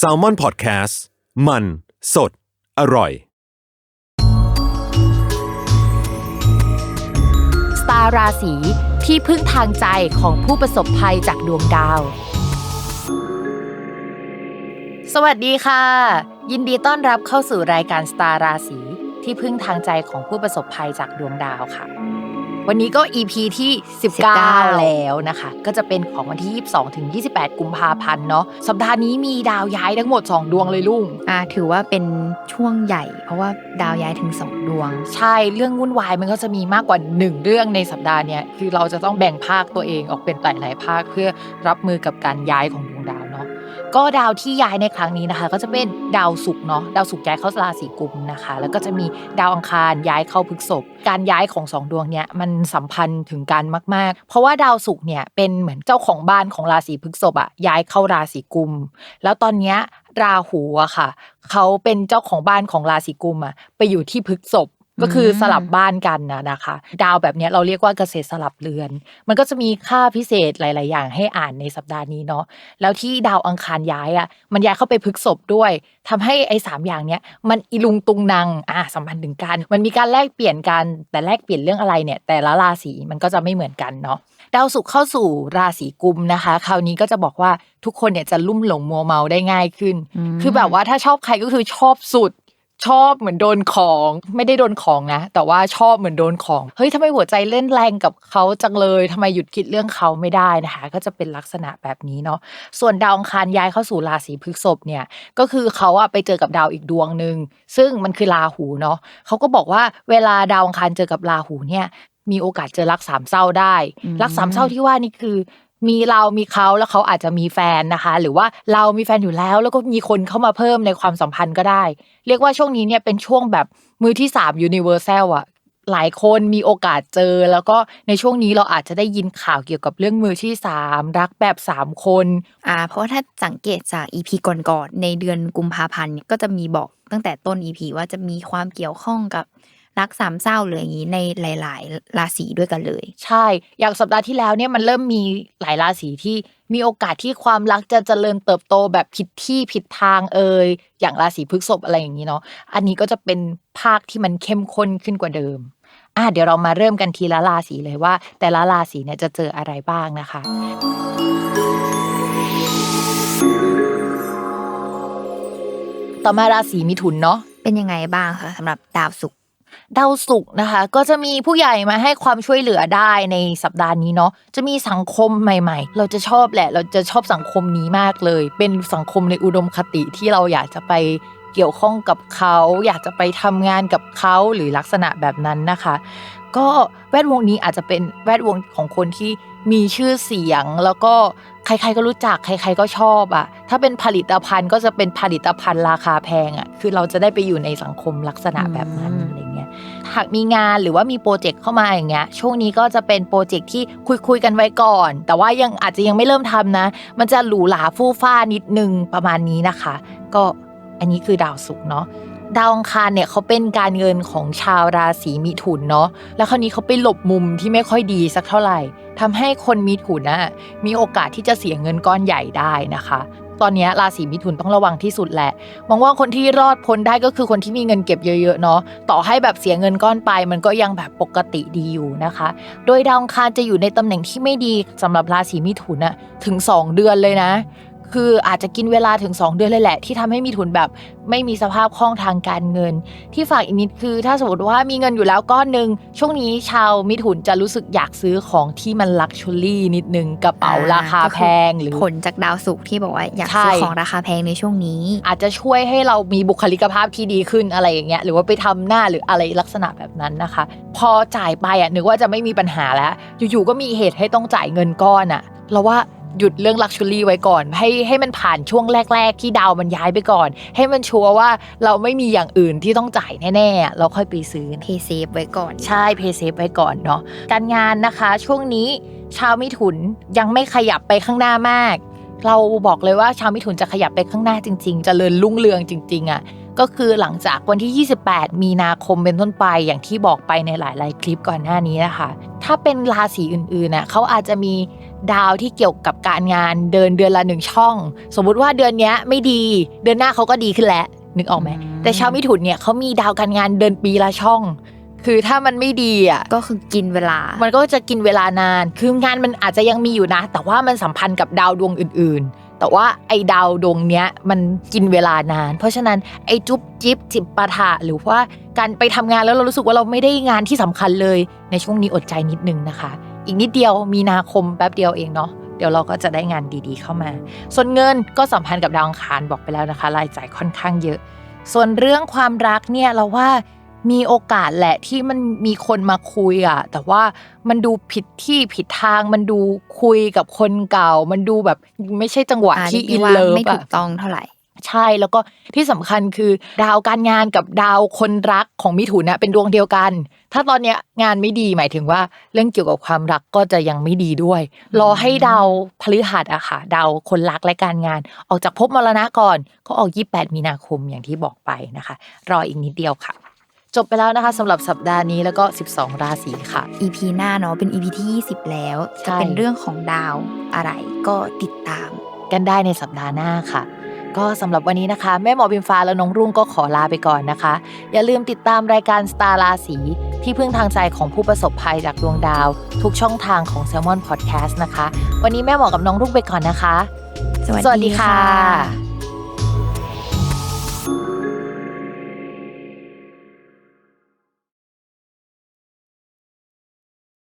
s a l ม o n PODCAST มัน สด อร่อย สตาราศีที่พึ่งทางใจของผู้ประสบภัยจากดวงดาว สวัสดีค่ะ ยินดีต้อนรับเข้าสู่รายการสตาราศีที่พึ่งทางใจของผู้ประสบภัยจากดวงดาวค่ะ วันนี้ก็ EP ที่ 19 แล้วนะคะ ก็จะเป็นของวันที่ 22 ถึง 28 กุมภาพันธ์เนาะสัปดาห์นี้มีดาวย้ายทั้งหมด 2 ดวงเลยลุงอ่าถือว่าเป็นช่วงใหญ่ เพราะว่าดาวย้ายถึงสองดวง ใช่เรื่องวุ่นวายมันก็จะมีมากกว่าหนึ่งเรื่องในสัปดาห์เนี้ยคือเราจะต้องแบ่งภาคตัวเองออกเป็นหลายๆภาคเพื่อรับมือกับการย้ายของดวงดาวเนาะ ก็ดาวที่ย้ายในครั้งนี้นะคะ ก็จะเป็นดาวศุกร์เนาะดาวศุกร์ย้ายเข้าราศีกุมนะคะ แล้วก็จะมีดาวอังคารย้ายเข้าพฤกษภการย้ายของสองดวงเนี้ยมันสัมพันธ์ถึงกันมาก ๆ เพราะว่าดาวศุกร์เนี่ยเป็นเหมือนเจ้าของบ้านของราศีพฤกษภอะย้ายเข้าราศีกุม แล้วตอนเนี้ยราหูอะค่ะ เขาเป็นเจ้าของบ้านของราศีกุมอะไปอยู่ที่พฤกษภ ก็คือสลับบ้านกันนะนะคะ ดาวแบบเนี้ยเราเรียกว่าเกษตรสลับเรือน มันก็จะมีค่าพิเศษหลาย ๆ อย่างให้อ่านในสัปดาห์นี้เนาะแล้วที่ดาวอังคารย้ายอะมันย้ายเข้าไปพฤกษบด้วยทำให้ไอ้สามอย่างเนี้ยมันอีลุงตุงนางอะสัมพันธ์ถึงกัน มันมีการแลกเปลี่ยนกันแต่แลกเปลี่ยนเรื่องอะไรเนี่ย แต่ละราศีมันก็จะไม่เหมือนกันเนาะดาวศุกร์เข้าสู่ราศีกุมนะคะ คราวนี้ก็จะบอกว่าทุกคนเนี่ยจะลุ่มหลงมัวเมาได้ง่ายขึ้นอืมคือแบบว่าถ้าชอบใครก็คือชอบสุด ชอบเหมือนโดนของไม่ได้โดนของนะ แต่ว่าชอบเหมือนโดนของเฮ้ยทำไมหัวใจเล่นแรงกับเขาจังเลยทำไมหยุดคิดเรื่องเขาไม่ได้นะคะ ก็จะเป็นลักษณะแบบนี้เนาะส่วนดาวอังคารย้ายเข้าสู่ราศีพฤษภเนี่ยก็คือเขาอะไปเจอกับดาวอีกดวงหนึ่งซึ่งมันคือราหูเนาะเขาก็บอกว่าเวลาดาวอังคารเจอกับราหูเนี่ยมีโอกาสเจอรักสามเศร้าได้อืมรักสามเศร้าที่ว่านี่คือ มีเรามีเขาแล้วเขาอาจจะมีแฟนนะคะ หรือว่าเรามีแฟนอยู่แล้ว แล้วก็มีคนเข้ามาเพิ่มในความสัมพันธ์ก็ได้ เรียกว่าช่วงนี้เนี่ยเป็นช่วงแบบมือที่สามยูนิเวอร์แซลอะหลายคนมีโอกาสเจอ แล้วก็ในช่วงนี้เราอาจจะได้ยินข่าวเกี่ยวกับเรื่องมือที่สามรักแบบสามคนอ่าเพราะว่าถ้าสังเกตจาก EP ก่อนๆในเดือนกุมภาพันธ์ก็จะมีบอกตั้งแต่ต้น EP ว่าจะมีความเกี่ยวข้องกับ รักสามเศร้าหรืออย่างนี้ในหลาย ๆ ราศีด้วยกันเลย ใช่ อย่างสัปดาห์ที่แล้วเนี่ยมันเริ่มมีหลายราศีที่มีโอกาสที่ความรักจะเจริญเติบโตแบบผิดที่ผิดทางเอ่ยอย่างราศีพฤษภอะไรอย่างนี้เนาะอันนี้ก็จะเป็นภาคที่มันเข้มข้นขึ้นกว่าเดิมอะเดี๋ยวเรามาเริ่มกันทีละราศีเลยว่า แต่ละราศีเนี่ยจะเจออะไรบ้างนะคะต่อมาราศีมิถุนเนาะเป็นยังไงบ้างคะสำหรับดาวศุกร์ ดาวศุกร์นะคะ ก็จะมีผู้ใหญ่มาให้ความช่วยเหลือได้ในสัปดาห์นี้เนาะจะมีสังคมใหม่ ๆ เราจะชอบแหละ เราจะชอบสังคมนี้มากเลย เป็นสังคมในอุดมคติที่เราอยากจะไป เกี่ยวข้องกับเขา อยากจะไปทำงานกับเขาหรือลักษณะแบบนั้นนะคะ ก็แวดวงนี้อาจจะเป็นแวดวงของคนที่มีชื่อเสียงแล้วก็ใครๆก็รู้จักใครๆก็ชอบอะ่ะ ถ้าเป็นผลิตภัณฑ์ก็จะเป็นผลิตภัณฑ์ราคาแพงอะ่ะ คือเราจะได้ไปอยู่ในสังคมลักษณะแบบนั้นอะไรเงี้ย หากมีงานหรือว่ามีโปรเจกต์เข้ามาอย่างเงี้ย ช่วงนี้ก็จะเป็นโปรเจกต์ที่คุยคุยๆกันไว้ก่อน แต่ว่ายังอาจจะยังไม่เริ่มทำนะ มันจะหรูหราฟู่ฟ้านิดนึงประมาณนี้นะคะ ก็ อันนี้คือดาวศุกร์เนาะดาวอังคารเนี่ยเขาเป็นการเงินของชาวราศีมิถุนเนาะแล้วคราวนี้เขาไปหลบมุมที่ไม่ค่อยดีสักเท่าไหร่ทำให้คนมิถุนน่ะมีโอกาสที่จะเสียเงินก้อนใหญ่ได้นะคะ ตอนนี้ราศีมิถุนต้องระวังที่สุดแหละมองว่าคนที่รอดพ้นได้ก็คือคนที่มีเงินเก็บเยอะๆเนาะต่อให้แบบเสียเงินก้อนไป มันก็ยังแบบปกติดีอยู่นะคะ โดยดาวอังคารจะอยู่ในตำแหน่งที่ไม่ดีสำหรับราศีมิถุนน่ะถึง 2 เดือนเลยนะ คืออาจจะกินเวลาถึง 2 เดือนเลยแหละ ที่ทำให้มีทุนแบบไม่มีสภาพคล่องทางการเงิน ที่ฝากอีกนิดคือ ถ้าสมมติว่ามีเงินอยู่แล้วก้อนหนึ่งช่วงนี้ชาวมิถุนจะรู้สึกอยากซื้อของที่มันลักชัวรี่นิดนึงกระเป๋าราคาแพงหรือผลจากดาวศุกร์ที่บอกว่าอยากใช่ซื้อของราคาแพงในช่วงนี้ อาจจะช่วยให้เรามีบุคลิกภาพที่ดีขึ้นอะไรอย่างเงี้ยหรือว่าไปทำหน้าหรืออะไรลักษณะแบบนั้นนะคะ พอจ่ายไปอะนึกว่าจะไม่มีปัญหาแล้ว อยู่ๆก็มีเหตุให้ต้องจ่ายเงินก้อนอะเราว่า หยุดเรื่องลักชัวรี่ไว้ก่อน ให้ให้มันผ่านช่วงแรก ๆ ที่ดาวมันย้ายไปก่อน ให้มันชัวร์ว่าเราไม่มีอย่างอื่นที่ต้องจ่ายแน่ๆอะเราค่อยไปซื้อเพย์เซฟไว้ก่อน ใช่เพย์เซฟไว้ก่อนเนาะการงานนะคะช่วงนี้ชาวมิถุนยังไม่ขยับไปข้างหน้ามาก เราบอกเลยว่าชาวมิถุนจะขยับไปข้างหน้าจริง ๆจะเลินรุ่งเรืองจริง ๆอะ่ะ ก็คือหลังจากวันที่ 28 มีนาคมเป็นต้นไปอย่างที่บอกไปในหลาย ๆ คลิปก่อนหน้านี้นะคะ ถ้าเป็นราศีอื่นๆน่ะเขาอาจจะมีดาวที่เกี่ยวกับการงานเดินเดือนละหนึ่งช่อง สมมุติว่าเดือนเนี้ยไม่ดี เดือนหน้าเขาก็ดีขึ้นแล้วนึกออกไหมอืมแต่ชาวมิถุนเนี่ยเขามีดาวการงานเดินปีละช่อง คือถ้ามันไม่ดีอะก็คือกินเวลา มันก็จะกินเวลานาน คืองานมันอาจจะยังมีอยู่นะ แต่ว่ามันสัมพันธ์กับดาวดวงอื่น ๆ แต่ว่าไอดาวดวงเนี้ยมันกินเวลานาน เพราะฉะนั้นไอจุ๊บจิ๊บจิบปะทะหรือว่าการไปทำงานแล้วเรารู้สึกว่าเราไม่ได้งานที่สำคัญเลย ในช่วงนี้อดใจนิดนึงนะคะ อีกนิดเดียวมีนาคมแป๊บเดียวเองเนาะเดี๋ยวเราก็จะได้งานดีๆเข้ามา ส่วนเงินก็สัมพันธ์กับดาวอังคารบอกไปแล้วนะคะ รายจ่ายค่อนข้างเยอะ ส่วนเรื่องความรักเนี่ยเราว่า มีโอกาสแหละที่มันมีคนมาคุยอะแต่ว่ามันดูผิดที่ผิดทาง มันดูคุยกับคนเก่า มันดูแบบไม่ใช่จังหวะอ่าที่เรีอิยกนว่าเลิฟไม่ถูอะกต้องเท่าไหร่ใช่แล้วก็ที่สำคัญคือดาวการงานกับดาวคนรักของมิถุนนะเป็นดวงเดียวกัน ถ้าตอนเนี้ยงานไม่ดีหมายถึงว่า เรื่องเกี่ยวกับความรักก็จะยังไม่ดีด้วย รอให้ดาวพฤหัสอะค่ะดาวคนรักและการงาน ออกจากภพมรณะก่อนก็ออก 28 มีนาคมอย่างที่บอกไปนะคะ รออีกนิดเดียวค่ะ จบไปแล้วนะคะสำหรับสัปดาห์นี้แล้วก็ 12 ราศีค่ะ EP หน้าเนาะเป็น EP ที่ 20 แล้ว ใช่ จะเป็นเรื่องของดาวอะไรก็ติดตาม กันได้ในสัปดาห์หน้าค่ะ ก็สำหรับวันนี้นะคะ แม่หมอบิมฟ้าและน้องรุ่งก็ขอลาไปก่อนนะคะ อย่าลืมติดตามรายการสตาร์ราศีที่พึ่งทางใจของผู้ประสบภัยจากดวงดาว ทุกช่องทางของ s ซ l m o n Podcast นะคะ วันนี้แม่หมอกับน้องรุ่งไปก่อนนะคะ สวัสสวัสดีดีค่ะค่ะ